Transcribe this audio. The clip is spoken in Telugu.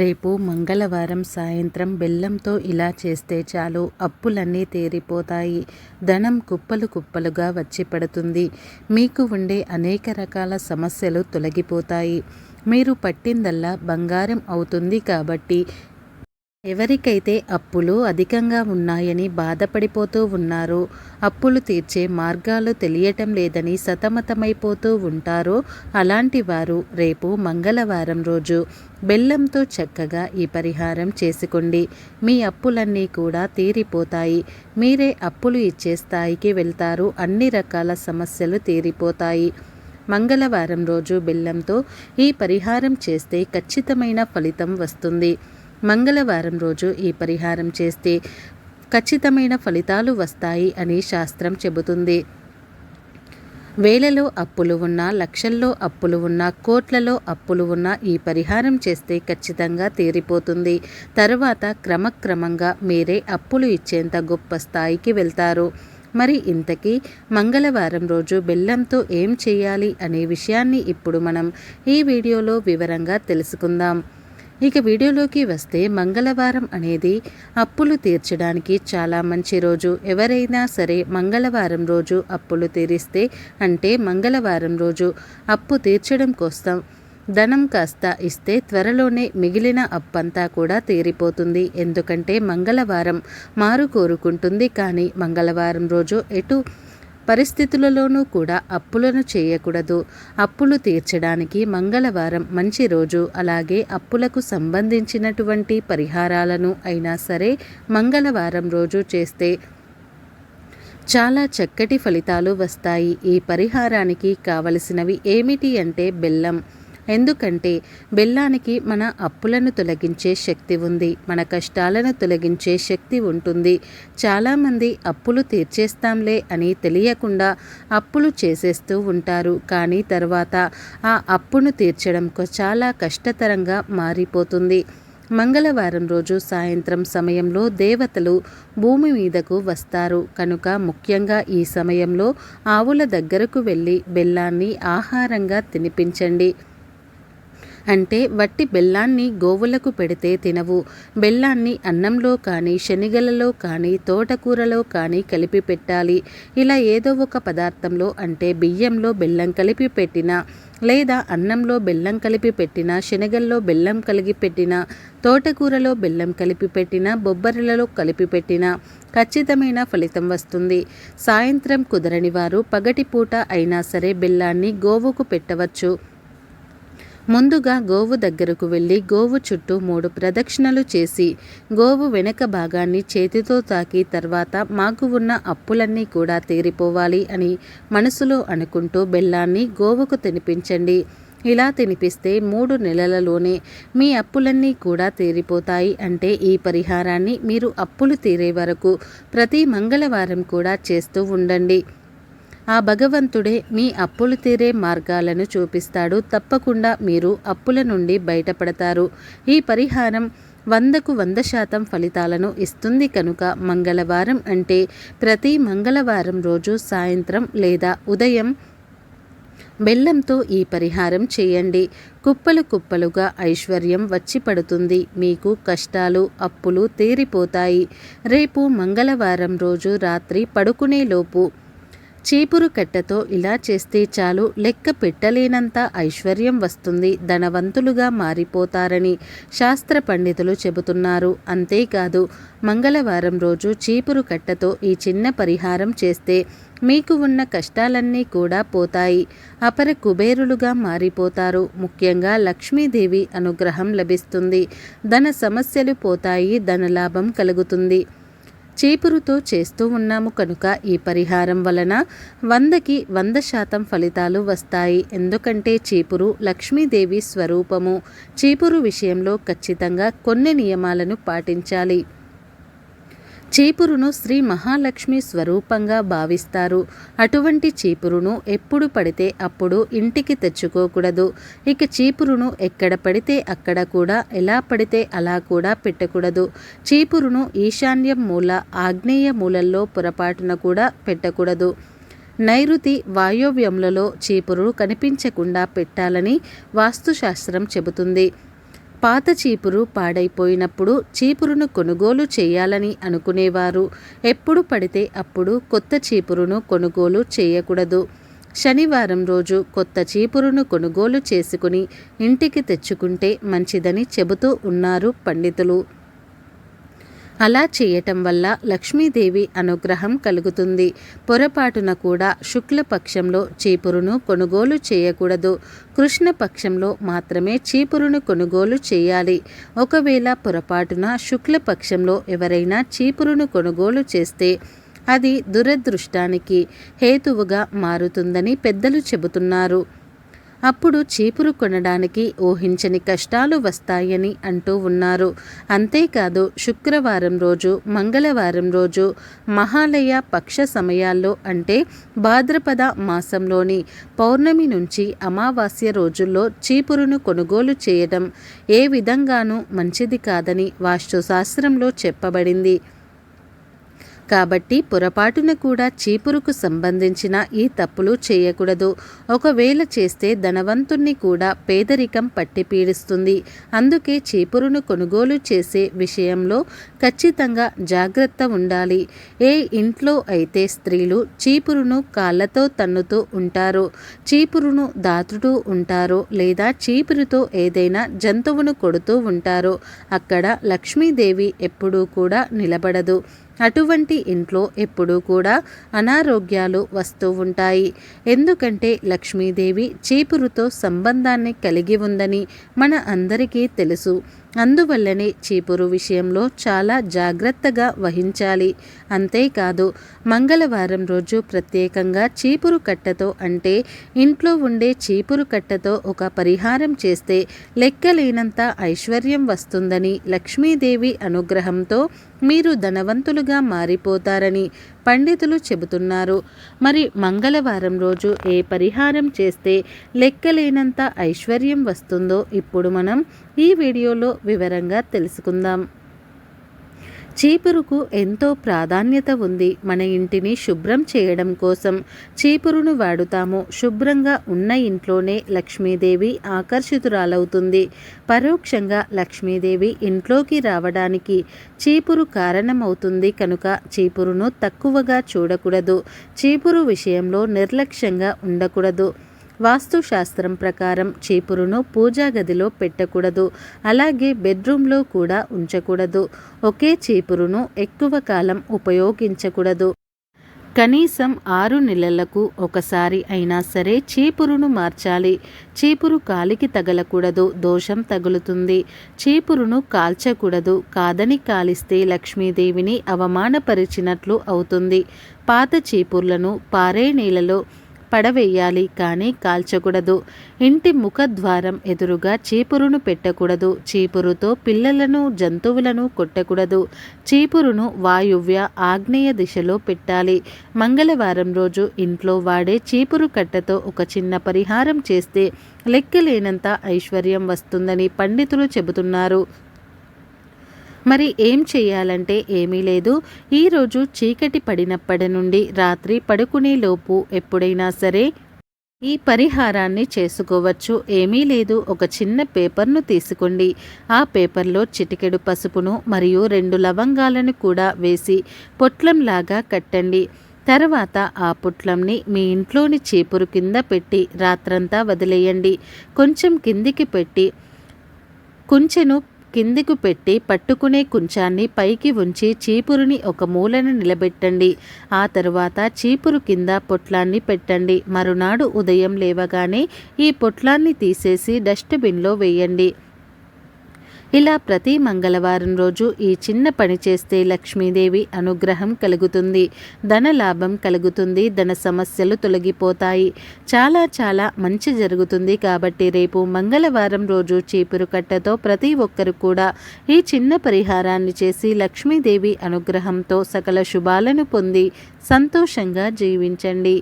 రేపు మంగళవారం సాయంత్రం బెల్లంతో ఇలా చేస్తే చాలు అప్పులన్నీ తీరిపోతాయి. ధనం కుప్పలు కుప్పలుగా వచ్చి పడుతుంది. మీకు ఉండే అనేక రకాల సమస్యలు తొలగిపోతాయి. మీరు పట్టిందల్లా బంగారం అవుతుంది కాబట్టి ఎవరికైతే అప్పులు అధికంగా ఉన్నాయని బాధపడిపోతూ ఉన్నారో అప్పులు తీర్చే మార్గాలు తెలియటం లేదని సతమతమైపోతూ ఉంటారో అలాంటి వారు రేపు మంగళవారం రోజు బెల్లంతో చక్కగా ఈ పరిహారం చేసుకోండి. మీ అప్పులన్నీ కూడా తీరిపోతాయి. మీరే అప్పులు ఇచ్చే స్థాయికి వెళ్తారు. అన్ని రకాల సమస్యలు తీరిపోతాయి. మంగళవారం రోజు బెల్లంతో ఈ పరిహారం చేస్తే ఖచ్చితమైన ఫలితం వస్తుంది. మంగళవారం రోజు ఈ పరిహారం చేస్తే ఖచ్చితమైన ఫలితాలు వస్తాయి అని శాస్త్రం చెబుతుంది. వేలలో అప్పులు ఉన్నా లక్షల్లో అప్పులు ఉన్నా కోట్లలో అప్పులు ఉన్నా ఈ పరిహారం చేస్తే ఖచ్చితంగా తీరిపోతుంది. తర్వాత క్రమక్రమంగా మీరే అప్పులు ఇచ్చేంత గొప్ప స్థాయికి వెళ్తారు. మరి ఇంతకీ మంగళవారం రోజు బెల్లంతో ఏం చేయాలి అనే విషయాన్ని ఇప్పుడు మనం ఈ వీడియోలో వివరంగా తెలుసుకుందాం. ఇక వీడియోలోకి వస్తే మంగళవారం అనేది అప్పులు తీర్చడానికి చాలా మంచి రోజు. ఎవరైనా సరే మంగళవారం రోజు అప్పులు తీరిస్తే అంటే మంగళవారం రోజు అప్పు తీర్చడం కోసం ధనం కాస్త ఇస్తే త్వరలోనే మిగిలిన అప్పంతా కూడా తీరిపోతుంది. ఎందుకంటే మంగళవారం మారు కోరుకుంటుంది. కానీ మంగళవారం రోజు ఎటు పరిస్థితులలోనూ కూడా అప్పులను చేయకూడదు. అప్పులు తీర్చడానికి మంగళవారం మంచి రోజు. అలాగే అప్పులకు సంబంధించినటువంటి పరిహారాలను అయినా సరే మంగళవారం రోజు చేస్తే చాలా చక్కటి ఫలితాలు వస్తాయి. ఈ పరిహారానికి కావలసినవి ఏమిటి అంటే బెల్లం. ఎందుకంటే బెల్లానికి మన అప్పులను తొలగించే శక్తి ఉంది మన కష్టాలను తొలగించే శక్తి ఉంటుంది. చాలామంది అప్పులు తీర్చేస్తాంలే అని తెలియకుండా అప్పులు చేసేస్తూ ఉంటారు. కానీ తర్వాత ఆ అప్పును తీర్చడం చాలా కష్టతరంగా మారిపోతుంది. మంగళవారం రోజు సాయంత్రం సమయంలో దేవతలు భూమి మీదకు వస్తారు. కనుక ముఖ్యంగా ఈ సమయంలో ఆవుల దగ్గరకు వెళ్ళి బెల్లాన్ని ఆహారంగా తినిపించండి. అంటే వట్టి బెల్లాన్ని గోవులకు పెడితే తినవు. బెల్లాన్ని అన్నంలో కానీ శనిగలలో కానీ తోటకూరలో కానీ కలిపి పెట్టాలి. ఇలా ఏదో ఒక పదార్థంలో అంటే బియ్యంలో బెల్లం కలిపి పెట్టిన లేదా అన్నంలో బెల్లం కలిపి పెట్టిన శనగల్లో బెల్లం కలిగి పెట్టిన తోటకూరలో బెల్లం కలిపి పెట్టిన బొబ్బరిలలో కలిపి పెట్టిన ఖచ్చితమైన ఫలితం వస్తుంది. సాయంత్రం కుదరని వారు పగటిపూట అయినా సరే బెల్లాన్ని గోవుకు పెట్టవచ్చు. ముందుగా గోవు దగ్గరకు వెళ్ళి గోవు చుట్టూ మూడు ప్రదక్షిణలు చేసి గోవు వెనక భాగాన్ని చేతితో తాకి తర్వాత మాకు ఉన్న అప్పులన్నీ కూడా తీరిపోవాలి అని మనసులో అనుకుంటూ బెల్లాన్ని గోవుకు తినిపించండి. ఇలా తినిపిస్తే మూడు నెలలలోనే మీ అప్పులన్నీ కూడా తీరిపోతాయి అంటే ఈ పరిహారాన్ని మీరు అప్పులు తీరే వరకు ప్రతి మంగళవారం కూడా చేస్తూ ఉండండి. ఆ భగవంతుడే మీ అప్పులు తీరే మార్గాలను చూపిస్తాడు. తప్పకుండా మీరు అప్పుల నుండి బయటపడతారు. ఈ పరిహారం వందకు వంద శాతం ఫలితాలను ఇస్తుంది కనుక మంగళవారం అంటే ప్రతి మంగళవారం రోజు సాయంత్రం లేదా ఉదయం బెల్లంతో ఈ పరిహారం చేయండి. కుప్పలు కుప్పలుగా ఐశ్వర్యం వచ్చి పడుతుంది. మీకు కష్టాలు అప్పులు తీరిపోతాయి. రేపు మంగళవారం రోజు రాత్రి పడుకునేలోపు చీపురు కట్టతో ఇలా చేస్తే చాలు లెక్క పెట్టలేనంత ఐశ్వర్యం వస్తుంది. ధనవంతులుగా మారిపోతారని శాస్త్ర పండితులు చెబుతున్నారు. అంతేకాదు మంగళవారం రోజు చీపురు కట్టతో ఈ చిన్న పరిహారం చేస్తే మీకు ఉన్న కష్టాలన్నీ కూడా పోతాయి. అపర కుబేరులుగా మారిపోతారు. ముఖ్యంగా లక్ష్మీదేవి అనుగ్రహం లభిస్తుంది. ధన సమస్యలు పోతాయి. ధనలాభం కలుగుతుంది. చీపురుతో చేస్తూ ఉన్నాము కనుక ఈ పరిహారం వలన వందకి వంద శాతం ఫలితాలు వస్తాయి. ఎందుకంటే చీపురు లక్ష్మీదేవి స్వరూపము. చీపురు విషయంలో ఖచ్చితంగా కొన్ని నియమాలను పాటించాలి. చీపురును శ్రీ మహాలక్ష్మి స్వరూపంగా భావిస్తారు. అటువంటి చీపురును ఎప్పుడు పడితే అప్పుడు ఇంటికి తెచ్చుకోకూడదు. ఇక చీపురును ఎక్కడ పడితే అక్కడ కూడా ఎలా పడితే అలా కూడా పెట్టకూడదు. చీపురును ఈశాన్యం మూల ఆగ్నేయ మూలల్లో పొరపాటున కూడా పెట్టకూడదు. నైరుతి వాయోవ్యములలో చీపురు కనిపించకుండా పెట్టాలని వాస్తుశాస్త్రం చెబుతుంది. పాత చీపురు పాడైపోయినప్పుడు చీపురును కొనుగోలు చేయాలని అనుకునేవారు. ఎప్పుడు పడితే అప్పుడు కొత్త చీపురును కొనుగోలు చేయకూడదు. శనివారం రోజు కొత్త చీపురును కొనుగోలు చేసుకుని ఇంటికి తెచ్చుకుంటే మంచిదని చెబుతూ ఉన్నారు పండితులు. అలా చేయటం వల్ల లక్ష్మీదేవి అనుగ్రహం కలుగుతుంది. పొరపాటున కూడా శుక్లపక్షంలో చీపురును కొనుగోలు చేయకూడదు. కృష్ణపక్షంలో మాత్రమే చీపురును కొనుగోలు చేయాలి. ఒకవేళ పొరపాటున శుక్లపక్షంలో ఎవరైనా చీపురును కొనుగోలు చేస్తే అది దురదృష్టానికి హేతువుగా మారుతుందని పెద్దలు చెబుతున్నారు. అప్పుడు చీపురు కొనడానికి ఊహించని కష్టాలు వస్తాయని అంటూ ఉన్నారు. అంతేకాదు శుక్రవారం రోజు మంగళవారం రోజు మహాలయ పక్ష సమయాల్లో అంటే భాద్రపద మాసంలోని పౌర్ణమి నుంచి అమావాస్య రోజుల్లో చీపురును కొనుగోలు చేయడం ఏ విధంగానూ మంచిది కాదని వాస్తుశాస్త్రంలో చెప్పబడింది. కాబట్టి పొరపాటున కూడా చీపురుకు సంబంధించిన ఈ తప్పులు చేయకూడదు. ఒకవేళ చేస్తే ధనవంతుణ్ణి కూడా పేదరికం పట్టి పీడిస్తుంది. అందుకే చీపురును కొనుగోలు చేసే విషయంలో ఖచ్చితంగా జాగ్రత్త ఉండాలి. ఏ ఇంట్లో అయితే స్త్రీలు చీపురును కాళ్ళతో తన్నుతూ ఉంటారో చీపురును దాతుతూ ఉంటారో లేదా చీపురుతో ఏదైనా జంతువును కొడుతూ ఉంటారో అక్కడ లక్ష్మీదేవి ఎప్పుడూ కూడా నిలబడదు. అటువంటి ఇంట్లో ఎప్పుడూ కూడా అనారోగ్యాలు వస్తూ ఉంటాయి. ఎందుకంటే లక్ష్మీదేవి చీపురుతో సంబంధాన్ని కలిగి ఉందని మన అందరికీ తెలుసు. అందువల్లనే చీపురు విషయంలో చాలా జాగ్రత్తగా వహించాలి. అంతేకాదు మంగళవారం రోజు ప్రత్యేకంగా చీపురు కట్టతో అంటే ఇంట్లో ఉండే చీపురు కట్టతో ఒక పరిహారం చేస్తే లెక్కలేనంత ఐశ్వర్యం వస్తుందని లక్ష్మీదేవి అనుగ్రహంతో మీరు ధనవంతులుగా మారిపోతారని పండితులు చెబుతున్నారు. మరి మంగళవారం రోజు ఏ పరిహారం చేస్తే లెక్కలేనంత ఐశ్వర్యం వస్తుందో ఇప్పుడు మనం ఈ వీడియోలో వివరంగా తెలుసుకుందాం. చీపురుకు ఎంతో ప్రాధాన్యత ఉంది. మన ఇంటిని శుభ్రం చేయడం కోసం చీపురును వాడుతాము. శుభ్రంగా ఉన్న ఇంట్లోనే లక్ష్మీదేవి ఆకర్షితురాలవుతుంది. పరోక్షంగా లక్ష్మీదేవి ఇంట్లోకి రావడానికి చీపురు కారణమవుతుంది కనుక చీపురును తక్కువగా చూడకూడదు. చీపురు విషయంలో నిర్లక్ష్యంగా ఉండకూడదు. వాస్తుశాస్త్రం ప్రకారం చీపురును పూజా గదిలో పెట్టకూడదు. అలాగే బెడ్రూమ్లో కూడా ఉంచకూడదు. ఒకే చీపురును ఎక్కువ కాలం ఉపయోగించకూడదు. కనీసం ఆరు నెలలకు ఒకసారి అయినా సరే చీపురును మార్చాలి. చీపురు కాలికి తగలకూడదు దోషం తగులుతుంది. చీపురును కాల్చకూడదు కాదని కాలిస్తే లక్ష్మీదేవిని అవమానపరిచినట్లు అవుతుంది. పాత చీపుర్లను పారే నీళ్ళలో పడవేయాలి కానీ కాల్చకూడదు. ఇంటి ముఖద్వారం ఎదురుగా చీపురును పెట్టకూడదు. చీపురుతో పిల్లలను జంతువులను కొట్టకూడదు. చీపురును వాయువ్య ఆగ్నేయ దిశలో పెట్టాలి. మంగళవారం రోజు ఇంట్లో వాడే చీపురు కట్టతో ఒక చిన్న పరిహారం చేస్తే లెక్కలేనంత ఐశ్వర్యం వస్తుందని పండితులు చెబుతున్నారు. మరి ఏం చేయాలంటే ఏమీ లేదు. ఈరోజు చీకటి పడినప్పటి నుండి రాత్రి పడుకునేలోపు ఎప్పుడైనా సరే ఈ పరిహారాన్ని చేసుకోవచ్చు. ఏమీ లేదు. ఒక చిన్న పేపర్ను తీసుకోండి. ఆ పేపర్లో చిటికెడు పసుపును మరియు రెండు లవంగాలను కూడా వేసి పొట్లంలాగా కట్టండి. తర్వాత ఆ పుట్లంని మీ ఇంట్లోని చీపురు కింద పెట్టి రాత్రంతా వదిలేయండి. కొంచెం కిందికి పెట్టి కుంచెను కిందికి పెట్టి పట్టుకునే కుంచాన్ని పైకి ఉంచి చీపురుని ఒక మూలను నిలబెట్టండి. ఆ తరువాత చీపురు కింద పొట్లాన్ని పెట్టండి. మరునాడు ఉదయం లేవగానే ఈ పొట్లాన్ని తీసేసి డస్ట్బిన్లో వేయండి. ఇలా ప్రతి మంగళవారం రోజు ఈ చిన్న పని చేస్తే లక్ష్మీదేవి అనుగ్రహం కలుగుతుంది. ధన లాభం కలుగుతుంది. ధన సమస్యలు తొలగిపోతాయి. చాలా చాలా మంచి జరుగుతుంది కాబట్టి రేపు మంగళవారం రోజు చీపురు కట్టతో ప్రతి ఒక్కరు కూడా ఈ చిన్న పరిహారాన్ని చేసి లక్ష్మీదేవి అనుగ్రహంతో సకల శుభాలను పొంది సంతోషంగా జీవించండి.